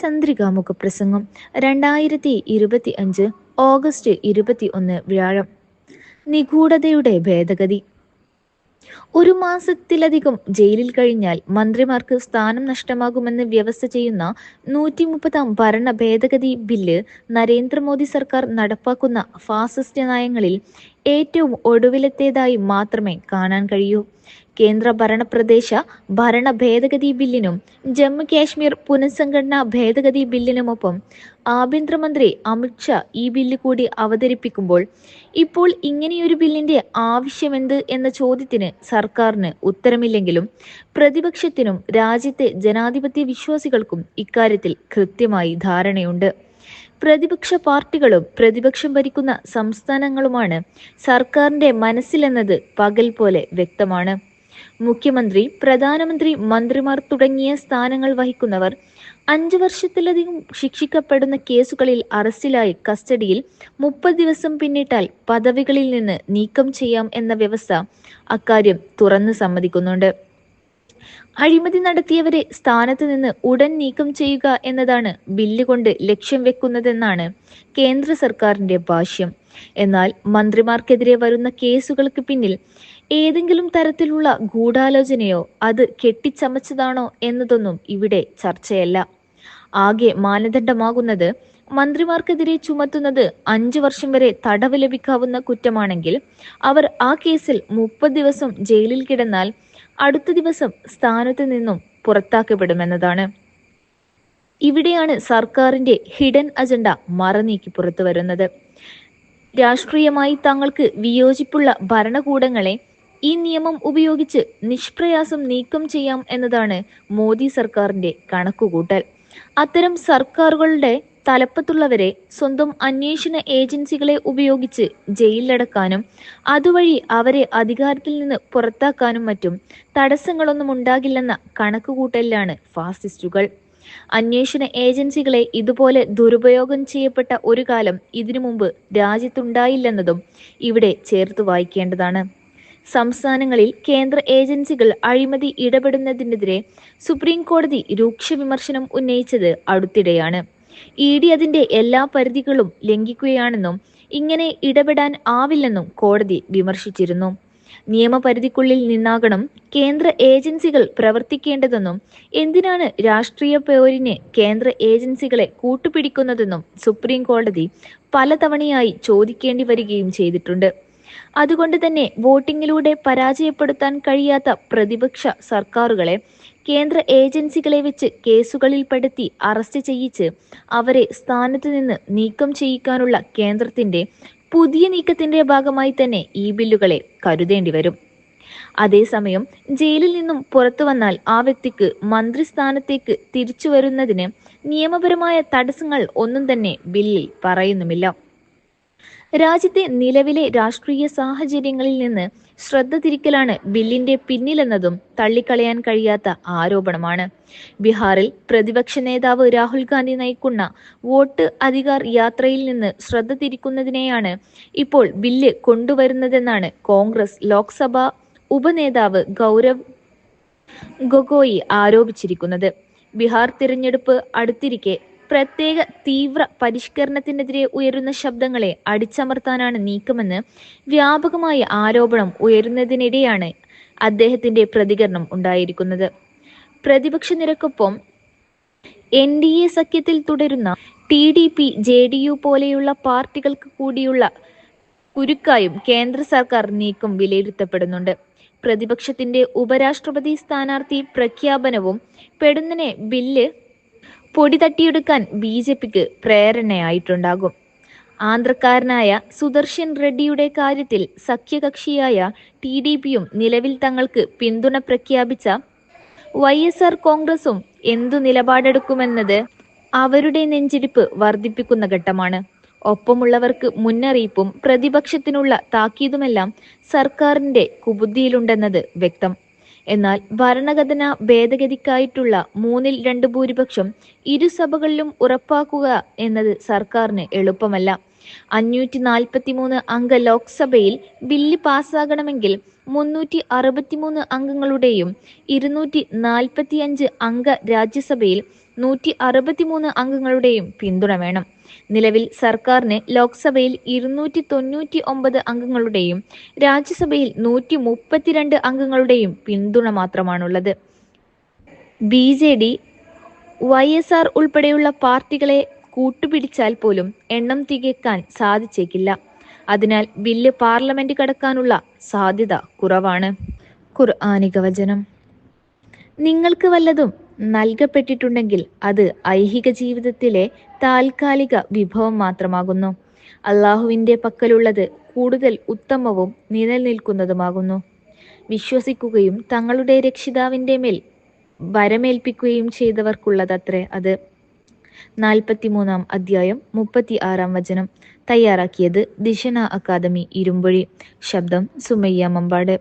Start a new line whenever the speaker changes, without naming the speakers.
ചന്ദ്രിക മുഖപ്രസംഗം രണ്ടായിരത്തി ഇരുപത്തി അഞ്ച് ഓഗസ്റ്റ് ഇരുപത്തി ഒന്ന് വ്യാഴം. നിഗൂഢതയുടെ ഭേദഗതി. ഒരു മാസത്തിലധികം ജയിലിൽ കഴിഞ്ഞാൽ മന്ത്രിമാർക്ക് സ്ഥാനം നഷ്ടമാകുമെന്ന് വ്യവസ്ഥ ചെയ്യുന്ന നൂറ്റി മുപ്പതാം ഭരണ ഭേദഗതി ബില്ല് നരേന്ദ്രമോദി സർക്കാർ നടപ്പാക്കുന്ന ഫാസിസ്റ്റ് നയങ്ങളിൽ ഏറ്റവും ഒടുവിലത്തേതായി മാത്രമേ കാണാൻ കഴിയൂ. കേന്ദ്ര ഭരണപ്രദേശ ഭരണ ഭേദഗതി ബില്ലിനും ജമ്മു കാശ്മീർ പുനഃസംഘടനാ ഭേദഗതി ബില്ലിനുമൊപ്പം ആഭ്യന്തരമന്ത്രി അമിത്ഷാ ഈ ബില്ല് കൂടി അവതരിപ്പിക്കുമ്പോൾ ഇപ്പോൾ ഇങ്ങനെയൊരു ബില്ലിന്റെ ആവശ്യമെന്ത് എന്ന ചോദ്യത്തിന് സർക്കാരിന് ഉത്തരമില്ലെങ്കിലും പ്രതിപക്ഷത്തിനും രാജ്യത്തെ ജനാധിപത്യ വിശ്വാസികൾക്കും ഇക്കാര്യത്തിൽ കൃത്യമായി ധാരണയുണ്ട്. പ്രതിപക്ഷ പാർട്ടികളും പ്രതിപക്ഷം ഭരിക്കുന്ന സംസ്ഥാനങ്ങളുമാണ് സർക്കാരിന്റെ മനസ്സിലെന്നത് പകൽ പോലെ വ്യക്തമാണ്. മുഖ്യമന്ത്രി പ്രധാനമന്ത്രി മന്ത്രിമാർ തുടങ്ങിയ സ്ഥാനങ്ങൾ വഹിക്കുന്നവർ അഞ്ചു വർഷത്തിലധികം ശിക്ഷിക്കപ്പെടുന്ന കേസുകളിൽ അറസ്റ്റിലായി കസ്റ്റഡിയിൽ മുപ്പത് ദിവസം പിന്നിട്ടാൽ പദവികളിൽ നിന്ന് നീക്കം ചെയ്യാം എന്ന വ്യവസ്ഥ അക്കാര്യം തുറന്നു സമ്മതിക്കുന്നുണ്ട്. അഴിമതി നടത്തിയവരെ സ്ഥാനത്ത് നിന്ന് ഉടൻ നീക്കം ചെയ്യുക എന്നതാണ് ബില്ല് കൊണ്ട് ലക്ഷ്യം വെക്കുന്നതെന്നാണ് കേന്ദ്ര സർക്കാരിന്റെ ഭാഷ്യം. എന്നാൽ മന്ത്രിമാർക്കെതിരെ വരുന്ന കേസുകൾക്ക് പിന്നിൽ ഏതെങ്കിലും തരത്തിലുള്ള ഗൂഢാലോചനയോ അത് കെട്ടിച്ചമച്ചതാണോ എന്നതൊന്നും ഇവിടെ ചർച്ചയല്ല. ആകെ മാനദണ്ഡമാകുന്നത് മന്ത്രിമാർക്കെതിരെ ചുമത്തുന്നത് അഞ്ചു വർഷം വരെ തടവ് ലഭിക്കാവുന്ന കുറ്റമാണെങ്കിൽ അവർ ആ കേസിൽ മുപ്പത് ദിവസം ജയിലിൽ കിടന്നാൽ അടുത്ത ദിവസം സ്ഥാനത്ത് നിന്നും പുറത്താക്കപ്പെടുമെന്നതാണ്. ഇവിടെയാണ് സർക്കാരിന്റെ ഹിഡൻ അജണ്ട മറനീക്കി പുറത്തു വരുന്നത്. രാഷ്ട്രീയമായി തങ്ങൾക്ക് വിയോജിപ്പുള്ള ഭരണകൂടങ്ങളെ ഈ നിയമം ഉപയോഗിച്ച് നിഷ്പ്രയാസം നീക്കം ചെയ്യാം എന്നതാണ് മോദി സർക്കാരിന്റെ കണക്കുകൂട്ടൽ. അത്തരം സർക്കാരുകളുടെ തലപ്പത്തുള്ളവരെ സ്വന്തം അന്വേഷണ ഏജൻസികളെ ഉപയോഗിച്ച് ജയിലിലടക്കാനും അതുവഴി അവരെ അധികാരത്തിൽ നിന്ന് പുറത്താക്കാനും മറ്റും തടസ്സങ്ങളൊന്നും ഉണ്ടാകില്ലെന്ന കണക്കുകൂട്ടലിലാണ് ഫാസിസ്റ്റുകൾ. അന്വേഷണ ഏജൻസികളെ ഇതുപോലെ ദുരുപയോഗം ചെയ്യപ്പെട്ട ഒരു കാലം ഇതിനു മുമ്പ് രാജ്യത്തുണ്ടായില്ലെന്നതും ഇവിടെ ചേർത്ത് വായിക്കേണ്ടതാണ്. സംസ്ഥാനങ്ങളിൽ കേന്ദ്ര ഏജൻസികൾ അഴിമതി ഇടപെടുന്നതിനെതിരെ സുപ്രീം കോടതി രൂക്ഷ വിമർശനം ഉന്നയിച്ചത് അടുത്തിടെയാണ്. ഇ ഡി അതിന്റെ എല്ലാ പരിധികളും ലംഘിക്കുകയാണെന്നും ഇങ്ങനെ ഇടപെടാൻ ആവില്ലെന്നും കോടതി വിമർശിച്ചിരുന്നു. നിയമപരിധിക്കുള്ളിൽ നിന്നാകണം കേന്ദ്ര ഏജൻസികൾ പ്രവർത്തിക്കേണ്ടതെന്നും എന്തിനാണ് രാഷ്ട്രീയ പോരിന് കേന്ദ്ര ഏജൻസികളെ കൂട്ടുപിടിക്കുന്നതെന്നും സുപ്രീം കോടതി പലതവണയായി ചോദിക്കേണ്ടി വരികയും ചെയ്തിട്ടുണ്ട്. അതുകൊണ്ട് തന്നെ വോട്ടിങ്ങിലൂടെ പരാജയപ്പെടുത്താൻ കഴിയാത്ത പ്രതിപക്ഷ സർക്കാരുകളെ കേന്ദ്ര ഏജൻസികളെ വെച്ച് കേസുകളിൽ പെടുത്തി അറസ്റ്റ് ചെയ്യിച്ച് അവരെ സ്ഥാനത്ത് നിന്ന് നീക്കം ചെയ്യിക്കാനുള്ള കേന്ദ്രത്തിന്റെ പുതിയ നീക്കത്തിന്റെ ഭാഗമായി തന്നെ ഈ ബില്ലുകളെ കരുതേണ്ടി വരും. അതേസമയം ജയിലിൽ നിന്നും പുറത്തു വന്നാൽ ആ വ്യക്തിക്ക് മന്ത്രിസ്ഥാനത്തേക്ക് തിരിച്ചു വരുന്നതിന് നിയമപരമായ തടസ്സങ്ങൾ ഒന്നും തന്നെ ബില്ലിൽ പറയുന്നുമില്ല. രാജ്യത്തെ നിലവിലെ രാഷ്ട്രീയ സാഹചര്യങ്ങളിൽ നിന്ന് ശ്രദ്ധ തിരിക്കലാണ് ബില്ലിന്റെ പിന്നിലെന്നതും തള്ളിക്കളയാൻ കഴിയാത്ത ആരോപണമാണ്. ബീഹാറിൽ പ്രതിപക്ഷ നേതാവ് രാഹുൽ ഗാന്ധി നയിക്കുന്ന വോട്ട് അധികാർ യാത്രയിൽ നിന്ന് ശ്രദ്ധ തിരിക്കുന്നതിനെയാണ് ഇപ്പോൾ ബില്ല് കൊണ്ടുവരുന്നതെന്നാണ് കോൺഗ്രസ് ലോക്സഭാ ഉപനേതാവ് ഗൗരവ് ഗൊഗോയി ആരോപിച്ചിരിക്കുന്നത്. ബീഹാർ തിരഞ്ഞെടുപ്പ് അടുത്തിരിക്കെ പ്രത്യേക തീവ്ര പരിഷ്കരണത്തിനെതിരെ ഉയരുന്ന ശബ്ദങ്ങളെ അടിച്ചമർത്താനാണ് നീക്കമെന്ന് വ്യാപകമായ ആരോപണം ഉയരുന്നതിനിടെയാണ് അദ്ദേഹത്തിന്റെ പ്രതികരണം ഉണ്ടായിരിക്കുന്നത്. പ്രതിപക്ഷ നിരക്കൊപ്പം എൻ ഡി എ സഖ്യത്തിൽ തുടരുന്ന T D P J D U പോലെയുള്ള പാർട്ടികൾക്ക് കൂടിയുള്ള കുരുക്കായും കേന്ദ്ര സർക്കാർ നീക്കം വിലയിരുത്തപ്പെടുന്നുണ്ട്. പ്രതിപക്ഷത്തിന്റെ ഉപരാഷ്ട്രപതി സ്ഥാനാർത്ഥി പ്രഖ്യാപനവും പെടുന്നനെ ബില്ല് പൊടി തട്ടിയെടുക്കാൻ ബി ജെ പിക്ക് പ്രേരണയായിട്ടുണ്ടാകും. ആന്ധ്രക്കാരനായ സുദർശൻ റെഡ്ഡിയുടെ കാര്യത്തിൽ സഖ്യകക്ഷിയായ ടി ഡി പിയും നിലവിൽ തങ്ങൾക്ക് പിന്തുണ പ്രഖ്യാപിച്ച വൈ എസ് ആർ കോൺഗ്രസും എന്തു നിലപാടെടുക്കുമെന്നത് അവരുടെ നെഞ്ചിരിപ്പ് വർദ്ധിപ്പിക്കുന്ന ഘട്ടമാണ്. ഒപ്പമുള്ളവർക്ക് മുന്നറിയിപ്പും പ്രതിപക്ഷത്തിനുള്ള താക്കീതുമെല്ലാം സർക്കാരിന്റെ കുബുദ്ധിയിലുണ്ടെന്നത് വ്യക്തം. എന്നാൽ ഭരണഘടന ഭേദഗതിക്കായിട്ടുള്ള മൂന്നിൽ രണ്ട് ഭൂരിപക്ഷം ഇരുസഭകളിലും ഉറപ്പാക്കുക എന്നത് സർക്കാരിന് എളുപ്പമല്ല. അഞ്ഞൂറ്റി നാൽപ്പത്തി മൂന്ന് അംഗ ലോക്സഭയിൽ ബില്ല് പാസ്സാകണമെങ്കിൽ മുന്നൂറ്റി അറുപത്തിമൂന്ന് അംഗങ്ങളുടെയും ഇരുന്നൂറ്റി നാൽപ്പത്തിയഞ്ച് അംഗ രാജ്യസഭയിൽ നൂറ്റി അറുപത്തിമൂന്ന് അംഗങ്ങളുടെയും പിന്തുണ വേണം. നിലവിൽ സർക്കാരിന് ലോക്സഭയിൽ ഇരുന്നൂറ്റി തൊണ്ണൂറ്റി ഒമ്പത് അംഗങ്ങളുടെയും രാജ്യസഭയിൽ നൂറ്റി മുപ്പത്തിരണ്ട് അംഗങ്ങളുടെയും പിന്തുണ മാത്രമാണുള്ളത്. B J D Y S R ഉൾപ്പെടെയുള്ള പാർട്ടികളെ കൂട്ടുപിടിച്ചാൽ പോലും എണ്ണം തികക്കാൻ സാധിച്ചേക്കില്ല. അതിനാൽ ബില്ല് പാർലമെന്റ് കടക്കാനുള്ള സാധ്യത കുറവാണ്. ഖുർആാനിക വചനം. നിങ്ങൾക്ക് വല്ലതും നൽകപ്പെട്ടിട്ടുണ്ടെങ്കിൽ അത് ഐഹിക ജീവിതത്തിലെ താൽക്കാലിക വിഭവം മാത്രമാകുന്നു. അള്ളാഹുവിന്റെ പക്കലുള്ളത് കൂടുതൽ ഉത്തമവും നിലനിൽക്കുന്നതുമാകുന്നു. വിശ്വസിക്കുകയും തങ്ങളുടെ രക്ഷിതാവിന്റെ മേൽ വരമേൽപ്പിക്കുകയും ചെയ്തവർക്കുള്ളതത്രേ അത്. നാൽപ്പത്തിമൂന്നാം അധ്യായം മുപ്പത്തി ആറാം വചനം. തയ്യാറാക്കിയത് ദിശന അക്കാദമി ഇരുമ്പൊഴി. ശബ്ദം സുമയ്യ മമ്പാട്.